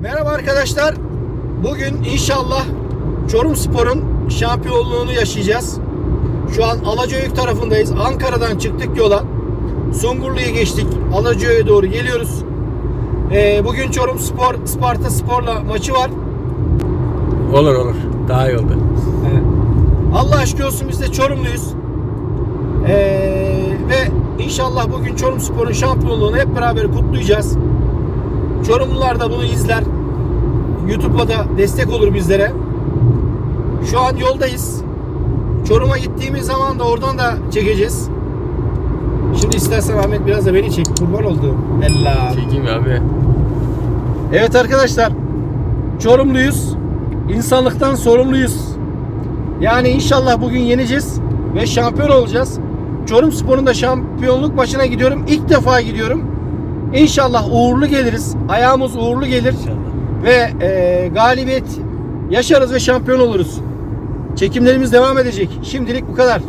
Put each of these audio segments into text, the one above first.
Merhaba arkadaşlar. Bugün inşallah Çorum Spor'un şampiyonluğunu yaşayacağız. Şu an Alacayük tarafındayız. Ankara'dan çıktık yola. Sungurlu'yu geçtik. Alacayük'e doğru geliyoruz. Ee, bugün Çorum Spor, Sparta Spor'la maçı var. Olur olur. Daha iyi oldu. Allah aşkına olsun biz de Çorumluyuz. Ee, ve inşallah bugün Çorum Spor'un şampiyonluğunu hep beraber kutlayacağız. Çorumlular da bunu izler. YouTube'a da destek olur bizlere. Şu an yoldayız. Çorum'a gittiğimiz zaman da oradan da çekeceğiz. Şimdi istersen Ahmet biraz da beni çek. Kurban oldu. Ella. Çekeyim abi. Evet arkadaşlar. Çorumluyuz. İnsanlıktan sorumluyuz. Yani inşallah bugün yeneceğiz ve şampiyon olacağız. Çorum Spor'un da şampiyonluk maçına gidiyorum. İlk defa gidiyorum. İnşallah uğurlu geliriz. Ayağımız uğurlu gelir ve e, galibiyet yaşarız ve şampiyon oluruz. Çekimlerimiz devam edecek. Şimdilik bu kadar.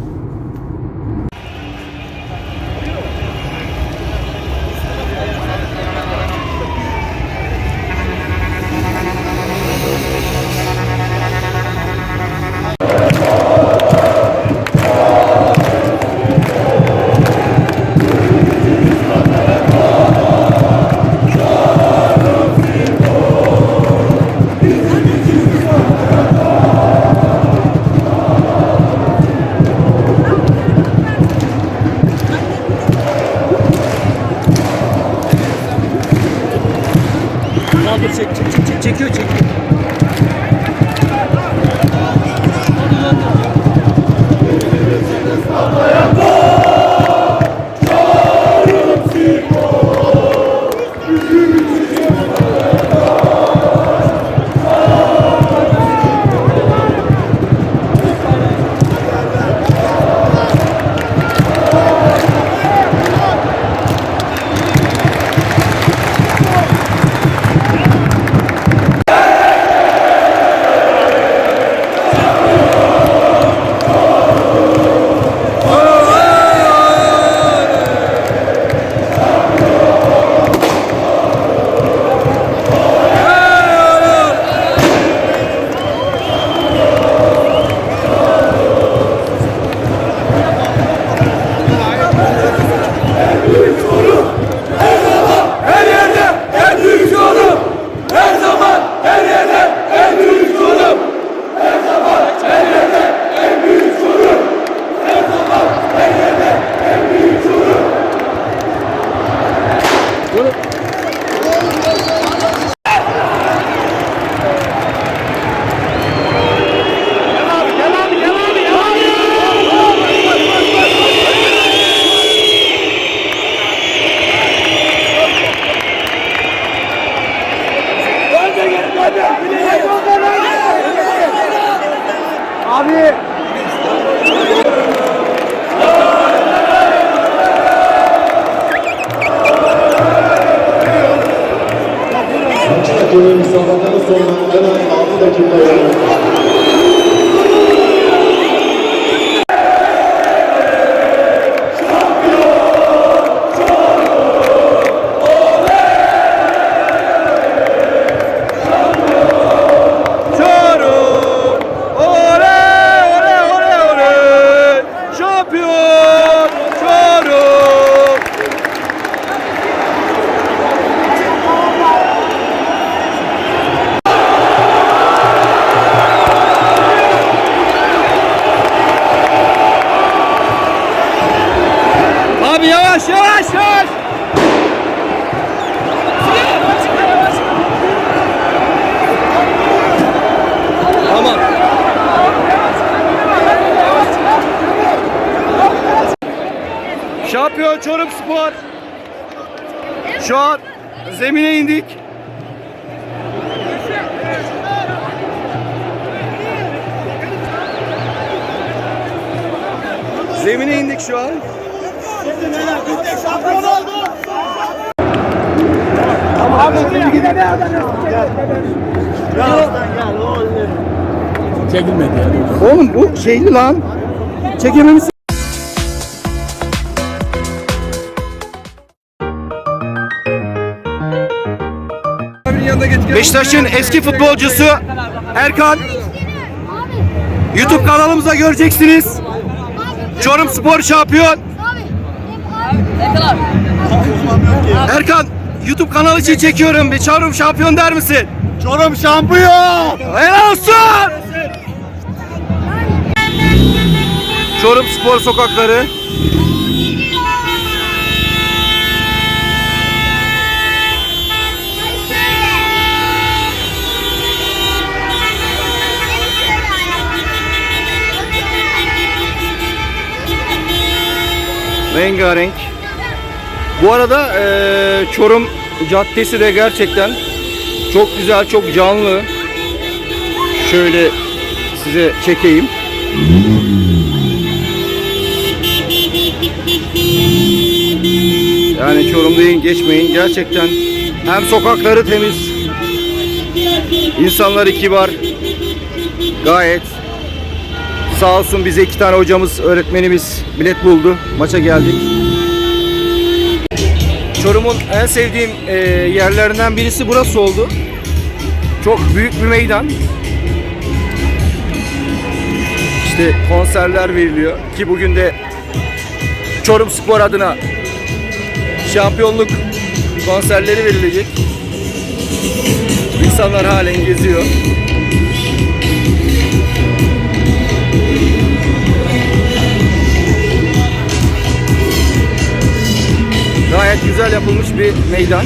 Çekiyor çekiyor. vida de Goiânia. Şampiyon Çorum Spor. Şu an zemine indik. Zemine indik şu an. Çekilmedi yani. Oğlum bu şeyli lan. Çekememiz Beşiktaş'ın eski futbolcusu Erkan. YouTube kanalımıza göreceksiniz. Çorum Spor şampiyon. Erkan YouTube kanalı için çekiyorum. Bir Çorum şampiyon der misin? Çorum şampiyon! Helal olsun! Çorum Spor sokakları. Rengarenk. Bu arada eee, Çorum Caddesi de gerçekten çok güzel, çok canlı. Şöyle size çekeyim. Yani Çorum deyin geçmeyin. Gerçekten hem sokakları temiz, insanları kibar, gayet sağ olsun bize iki tane hocamız, öğretmenimiz bilet buldu. Maça geldik. Çorum'un en sevdiğim e, yerlerinden birisi burası oldu. Çok büyük bir meydan. İşte konserler veriliyor ki bugün de Çorum Spor adına şampiyonluk konserleri verilecek. İnsanlar halen geziyor. Güzel yapılmış bir meydan.